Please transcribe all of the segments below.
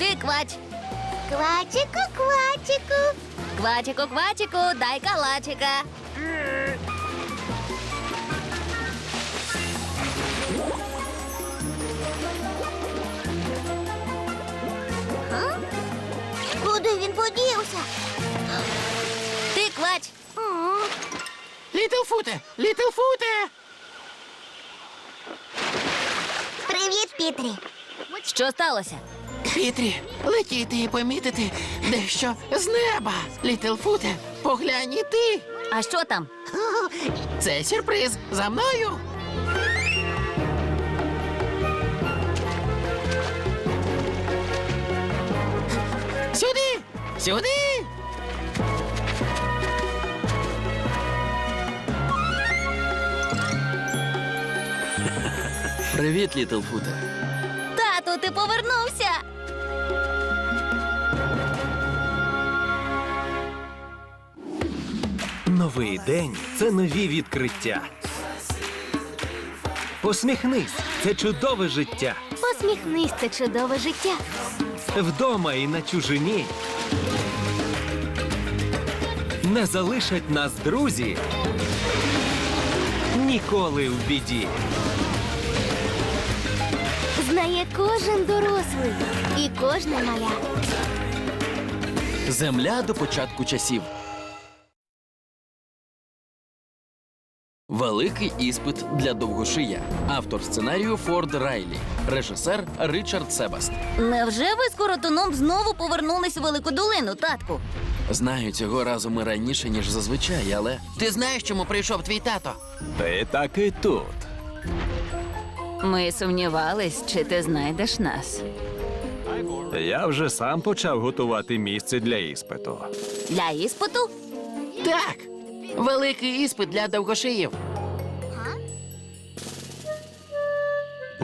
Ти квач. Квачику, квачику. Квачику, квачику, дай калачика. Куди він подівся? Ти квач. М, Літлфуте! Літлфуте! Привіт, Пітрі. Що сталося? Пітрі, летіти і помітити дещо з неба. Літлфуте, поглянь і ти. А що там? Це сюрприз. За мною. Сюди! Сюди! Привіт, Літлфуте. Тату, ти повернувся. Новий день це нові відкриття. Посміхнись, це чудове життя. Посміхнись, це чудове життя. Вдома і на чужині. Не залишать нас друзі. Ніколи в біді. Знає кожен дорослий і кожне маля. Земля до початку часів. Великий іспит для довгошия. Автор сценарію Форд Райлі. Режисер Ричард Себаст. Невже ви з коротуном знову повернулись у велику долину, татку? Знаю, цього разу ми раніше, ніж зазвичай, але Ти знаєш, чому прийшов твій тато? Ти так і тут. Ми сумнівались, чи ти знайдеш нас. Я вже сам почав готувати місце для іспиту. Для іспиту? Так. Великий іспит для довгошиїв.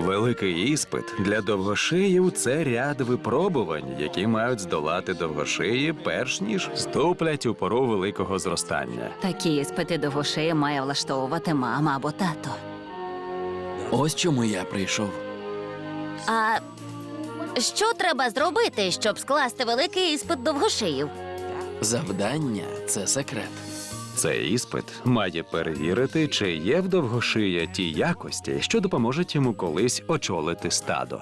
Великий іспит для довгошиїв це ряд випробувань, які мають здолати довгошиї, перш ніж ступлять у пору великого зростання. Такі іспити довгошея має влаштовувати мама або тато. ось чому я прийшов. А що треба зробити, щоб скласти великий іспит довгошиїв? Завдання це секрет. Цей іспит має перевірити, чи є в довгошия ті якості, що допоможуть йому колись очолити стадо.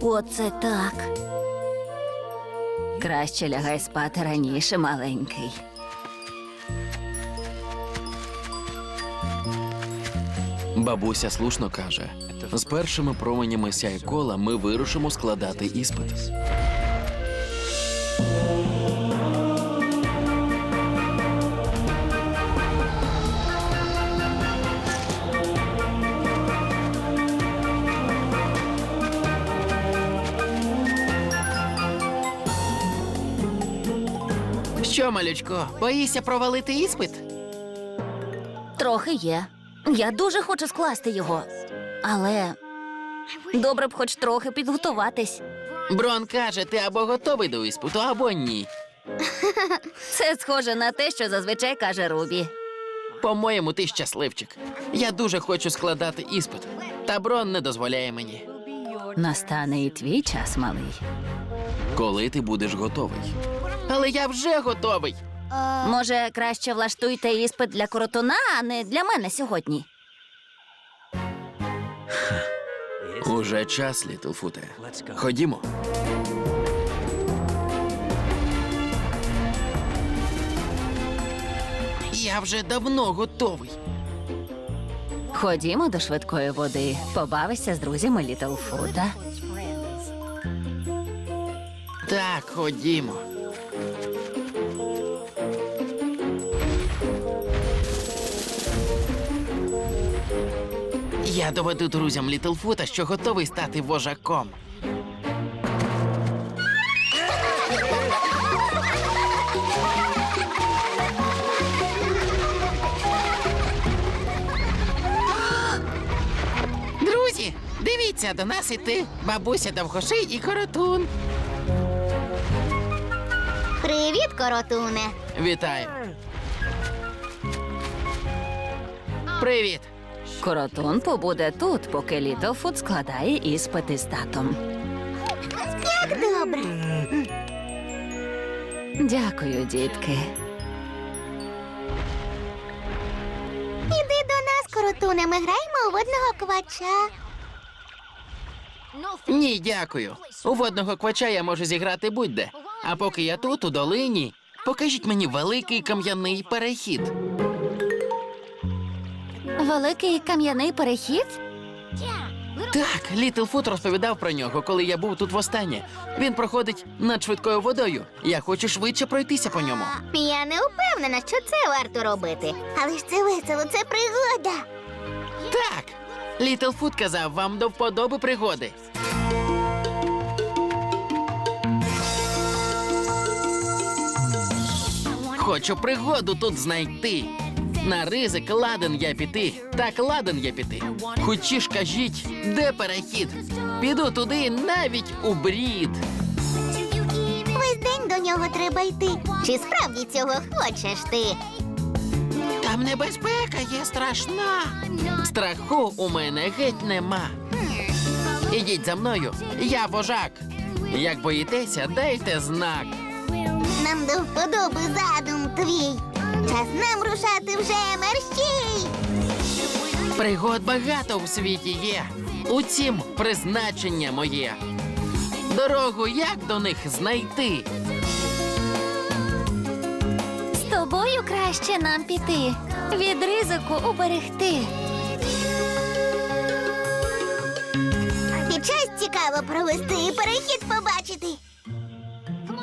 Оце так. Краще лягай спати раніше, маленький. Бабуся слушно каже: з першими променями сяйкола ми вирушимо складати іспит. Що, малючко, боїшся провалити іспит? Трохи є. Я дуже хочу скласти його. Але добре б хоч трохи підготуватись. Брон каже, ти або готовий до іспиту, або ні. Це схоже на те, що зазвичай каже Рубі. По-моєму, ти щасливчик. Я дуже хочу складати іспит, та Брон не дозволяє мені. Настане і твій час, малий. Коли ти будеш готовий? Але я вже готовий. Може, краще влаштуйте іспит для коротуна, а не для мене сьогодні. Уже час, Літлфуте. Ходімо. Я вже давно готовий. Ходімо до швидкої води, побавися з друзями Літлфуда. Так, ходімо. Я доведу друзям Літлфута, що готовий стати вожаком. Друзі, дивіться, до нас іти бабуся довгоший і коротун. Привіт, коротуне. Вітаю. Привіт. Коротун побуде тут, поки Літлфуд складає іспити з татом. так добре. Дякую, дітки. Іди до нас, коротуне, ми граємо у водного квача. Ні, дякую. У водного квача я можу зіграти будь-де. А поки я тут, у долині, покажіть мені великий кам'яний перехід. Великий кам'яний перехід? Так, Літлфут розповідав про нього, коли я був тут востаннє. Він проходить над швидкою водою. Я хочу швидше пройтися по ньому. Я не впевнена, що це варто робити. Але ж це весело, це пригода. Так, Літлфут казав вам до вподоби пригоди. Хочу пригоду тут знайти. На ризик ладен я піти, так ладен я піти. Хочі ж кажіть, де перехід? Піду туди навіть у брід. Весь день до нього треба йти. Чи справді цього хочеш ти? Там небезпека є страшна. Страху у мене геть нема. Ідіть за мною, я вожак. Як боїтеся, дайте знак. Нам до вподоби задум твій. Час нам рушати вже мерщій. Пригод багато в світі є. Утім, призначення моє. Дорогу як до них знайти? З тобою краще нам піти. Від ризику уберегти. І час цікаво провести і перехід побачити.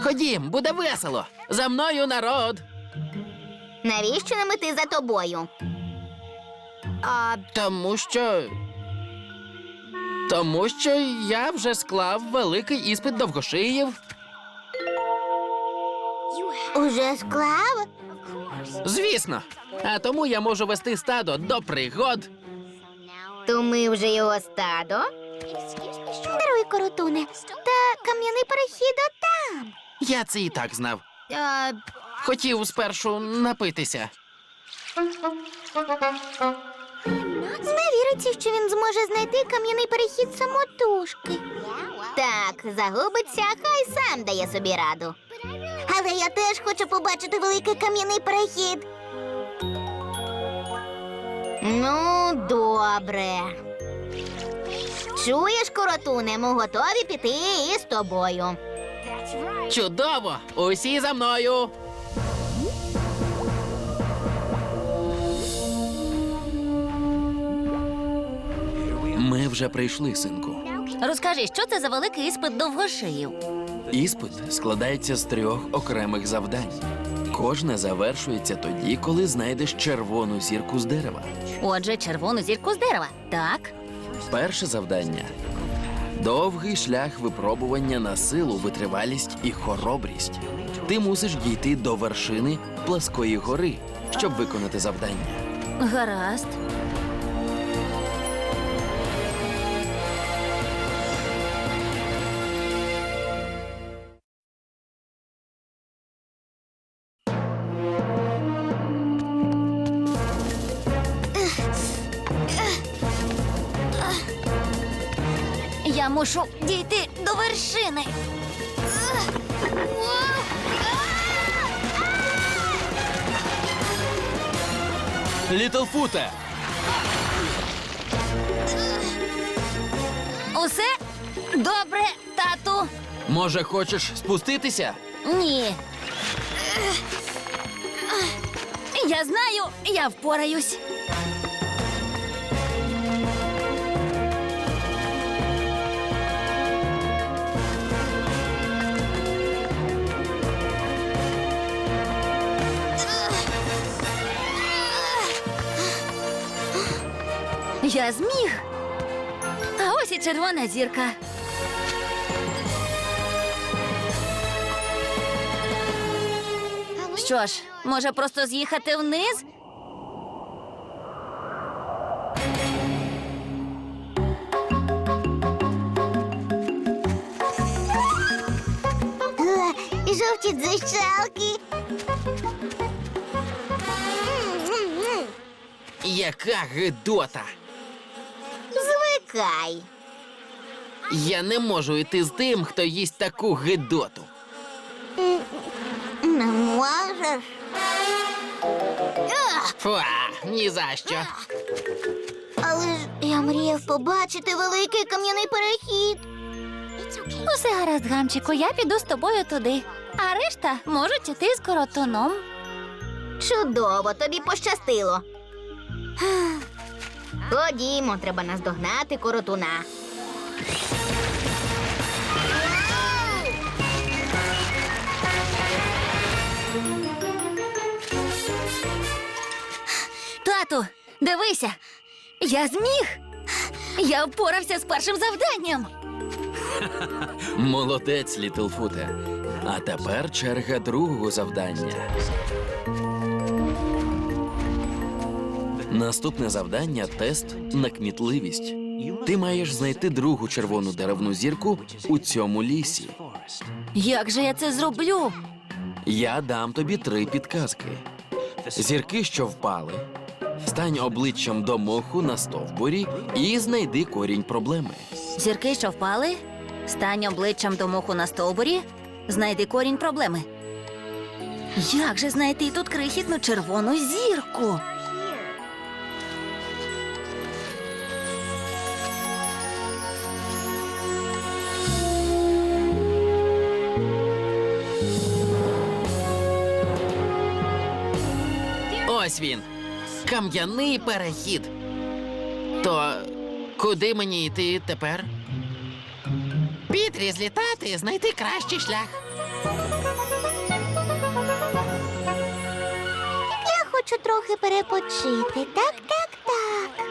Ходім, буде весело. За мною народ. Навіщо нам іти за тобою? А Тому що. Тому що я вже склав великий іспит довгошиїв. уже склав? Звісно. А тому я можу вести стадо до пригод. То ми вже його стадо. Даруй, коротуне. Та кам'яний перехід отам. Я це і так знав. А, Хотів спершу напитися. не віриться, що він зможе знайти кам'яний перехід самотужки. Так, загубиться, хай сам дає собі раду. Але я теж хочу побачити великий кам'яний перехід. Ну, добре. Чуєш, коротуне, ми готові піти із тобою. Чудово! Усі за мною. Вже прийшли, синку. Розкажи, що це за великий іспит довгошиїв? Іспит складається з трьох окремих завдань. Кожне завершується тоді, коли знайдеш червону зірку з дерева. Отже, червону зірку з дерева. Так. Перше завдання довгий шлях випробування на силу, витривалість і хоробрість. Ти мусиш дійти до вершини пласкої гори, щоб виконати завдання. Гаразд. Вершини. Літлфуте! Усе добре, тату. Може, хочеш спуститися? Ні. Я знаю, я впораюсь. Я зміг. А ось і червона зірка. Що ж, може просто з'їхати вниз? Е, Жовті дзищалки. Яка гидота! Звикай. Я не можу йти з тим, хто їсть таку гидоту. Не можеш. Фуа, ні за що. Але ж я мріяв побачити великий кам'яний перехід. Усе гаразд, гамчику, я піду з тобою туди. А решта можуть іти з коротуном. Чудово, тобі пощастило. Ходімо, треба наздогнати коротуна. Тату, дивися, я зміг. Я впорався з першим завданням. Молодець, Літлфуте. А тепер черга другого завдання. Наступне завдання тест на кмітливість. Ти маєш знайти другу червону деревну зірку у цьому лісі. Як же я це зроблю? Я дам тобі три підказки. Зірки, що впали. Стань обличчям до моху на стовбурі і знайди корінь проблеми. Зірки, що впали, стань обличчям до моху на стовбурі, знайди корінь проблеми. Як же знайти тут крихітну червону зірку? Ось він. Кам'яний перехід. То куди мені йти тепер? Пітрі злітати, знайти кращий шлях. Я хочу трохи перепочити. Так, так, так.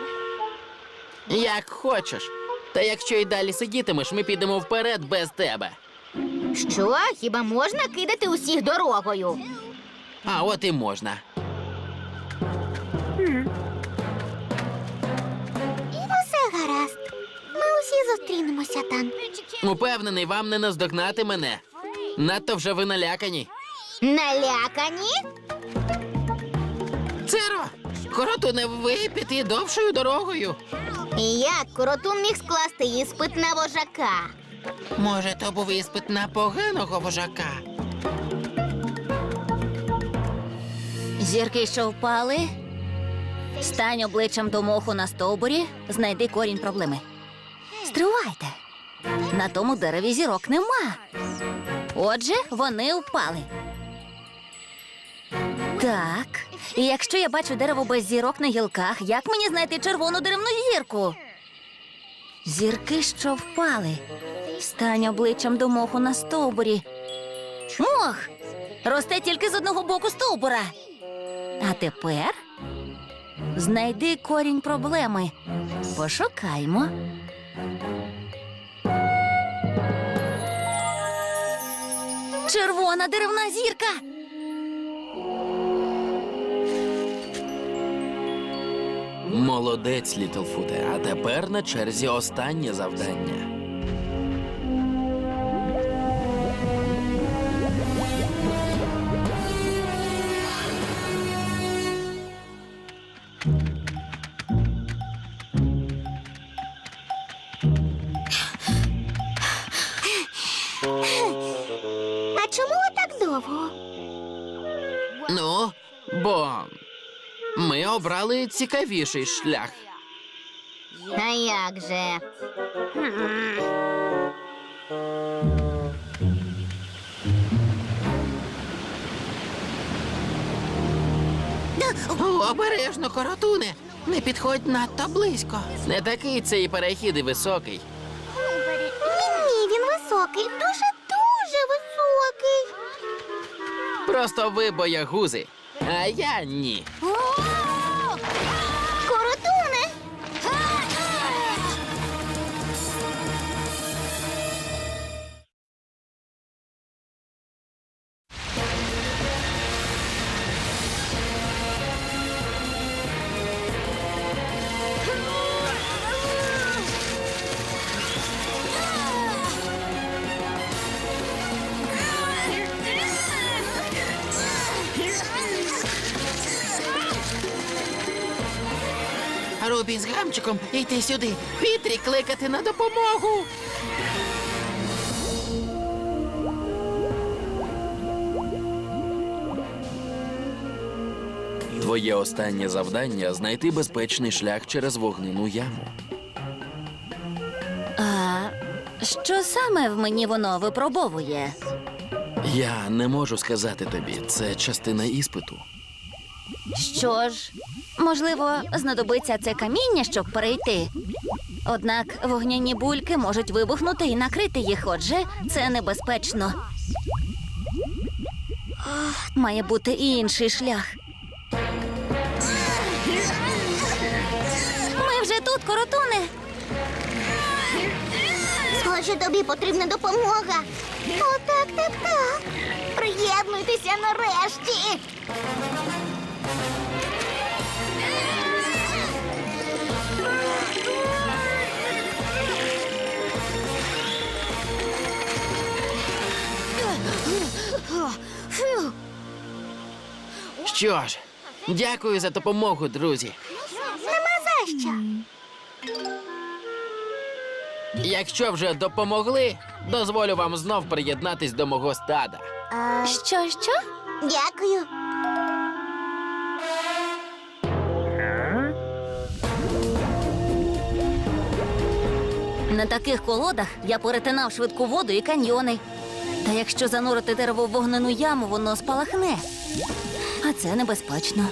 Як хочеш. Та якщо й далі сидітимеш, ми підемо вперед без тебе. Що? Хіба можна кидати усіх дорогою? А от і можна. Усі зустрінемося там. Упевнений, вам не наздогнати мене. Надто вже ви налякані. Налякані? Церо, короту не ви піти довшою дорогою. Як коротун міг скласти іспит на вожака? Може, то був іспит на поганого вожака. Зірки, що впали, стань обличчям до моху на стовбурі, знайди корінь проблеми. Стривайте. На тому дереві зірок нема. Отже, вони впали. Так. І якщо я бачу дерево без зірок на гілках, як мені знайти червону деревну зірку? Зірки, що впали. Стань обличчям до моху на стовбурі. Мох! Росте тільки з одного боку стовбура. А тепер знайди корінь проблеми. Пошукаймо. Червона деревна зірка. Молодець, Літлфуте. А тепер на черзі останнє завдання. Довго? Ну, бо ми обрали цікавіший шлях. А як же? О, обережно, коротуне. Не підходь надто близько. Не такий цей перехід і високий. Ні, ні, він високий, дуже дуже Просто ви боягузи, а я ні. Коротуне. Рубі йти сюди. Пітрі кликати на допомогу. Твоє останнє завдання знайти безпечний шлях через вогнену яму. А що саме в мені воно випробовує? Я не можу сказати тобі, це частина іспиту. Що ж, можливо, знадобиться це каміння, щоб перейти. Однак вогняні бульки можуть вибухнути і накрити їх, отже, це небезпечно. Має бути і інший шлях. Ми вже тут, коротуне. Схоже, тобі потрібна допомога. О, так, так, так. Приєднуйтеся нарешті. Що ж, дякую за допомогу, друзі. Нема за що. Якщо вже допомогли, дозволю вам знов приєднатись до мого стада. Що, що? дякую. На таких колодах я перетинав швидку воду і каньйони. Якщо занурити дерево в вогнену яму, воно спалахне. А це небезпечно.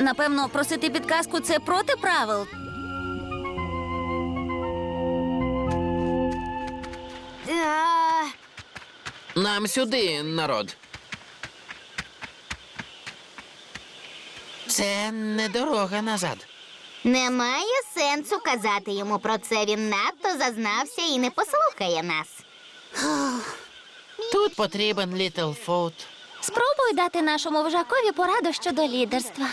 Напевно, просити підказку це проти правил. А, Нам сюди, народ. Це не дорога назад. Немає сенсу казати йому про це. Він надто зазнався і не послухає нас. Тут потрібен Літлфут. Спробуй дати нашому вожакові пораду щодо лідерства.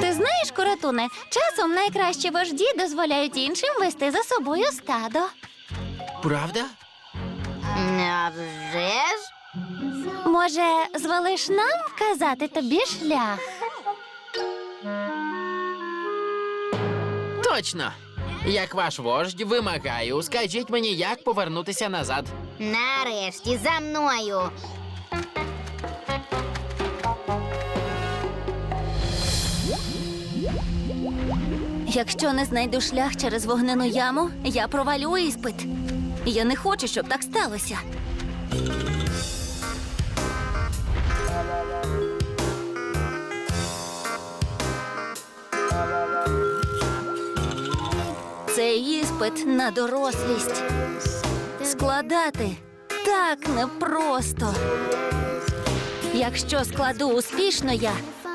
Ти знаєш, Коратуне, часом найкращі вожді дозволяють іншим вести за собою стадо. Правда? А вже ж. Може, звелиш нам вказати тобі шлях? Точно. Як ваш вождь вимагаю, скажіть мені, як повернутися назад. Нарешті за мною. Якщо не знайду шлях через вогнену яму, я провалю іспит. Я не хочу, щоб так сталося. Іспит на дорослість. Складати так непросто. Якщо складу успішно я,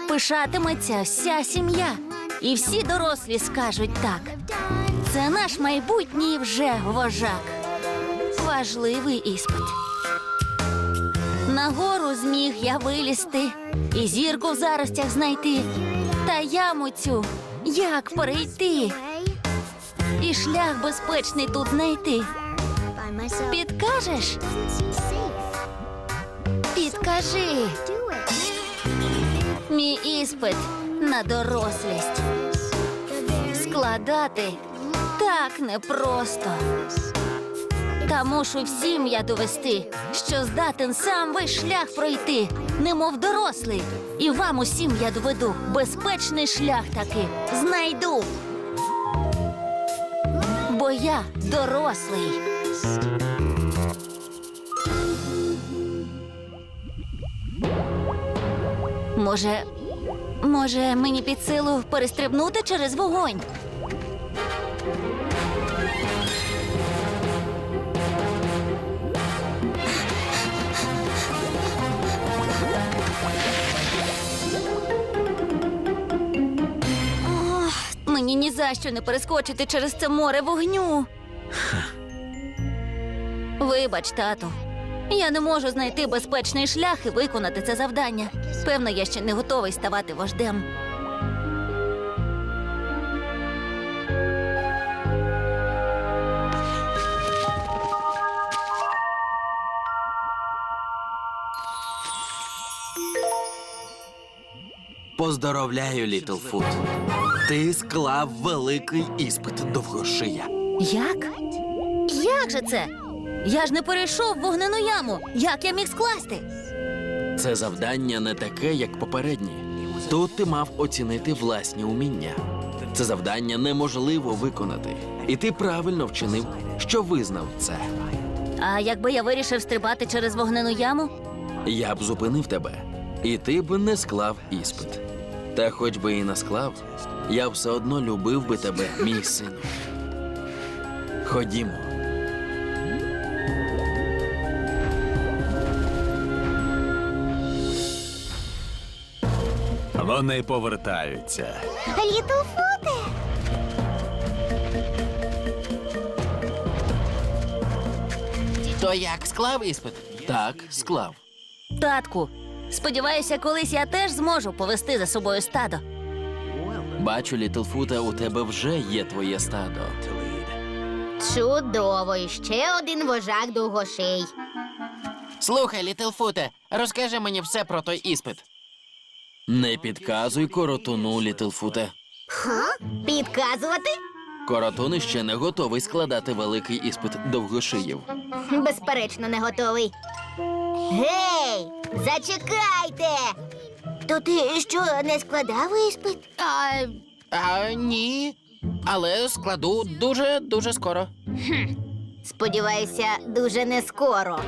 пишатиметься вся сім'я. І всі дорослі скажуть так. Це наш майбутній вже вожак. Важливий іспит. Нагору зміг я вилізти і зірку в заростях знайти. Та яму цю як перейти? І шлях безпечний тут знайти. Підкажеш? Підкажи. Мій іспит на дорослість. Складати так непросто. Та мушу всім я довести, що здатен сам весь шлях пройти, немов дорослий. І вам усім я доведу безпечний шлях таки знайду. Бо я дорослий. Може, може, мені під силу перестрибнути через вогонь? За що не перескочити через це море вогню. Вибач, тату. Я не можу знайти безпечний шлях і виконати це завдання. Певно, я ще не готовий ставати вождем. Поздоровляю, Літлфут. Ти склав великий іспит довгошия. Як? Як же це? Я ж не перейшов вогнену яму. Як я міг скласти? Це завдання не таке, як попередні. Тут ти мав оцінити власні уміння. Це завдання неможливо виконати. І ти правильно вчинив, що визнав це. А якби я вирішив стрибати через вогнену яму? Я б зупинив тебе, і ти б не склав іспит. Та хоч би і не склав, я все одно любив би тебе, мій сину. Ходімо. Вони повертаються. Літлфуте! То як склав іспит? Так, склав. Татку, сподіваюся, колись я теж зможу повести за собою стадо. Бачу, Літлфута, у тебе вже є твоє стадо. Чудово, і ще один вожак довгоший. Слухай, Літлфуте, розкажи мені все про той іспит. Не підказуй коротуну, Літлфуте. Підказувати? Коротун ще не готовий складати великий іспит довгошиїв. Безперечно, не готовий. Гей, зачекайте! То ти що, не складав іспит? А, а ні. Але складу дуже дуже скоро. Сподіваюся, дуже не скоро.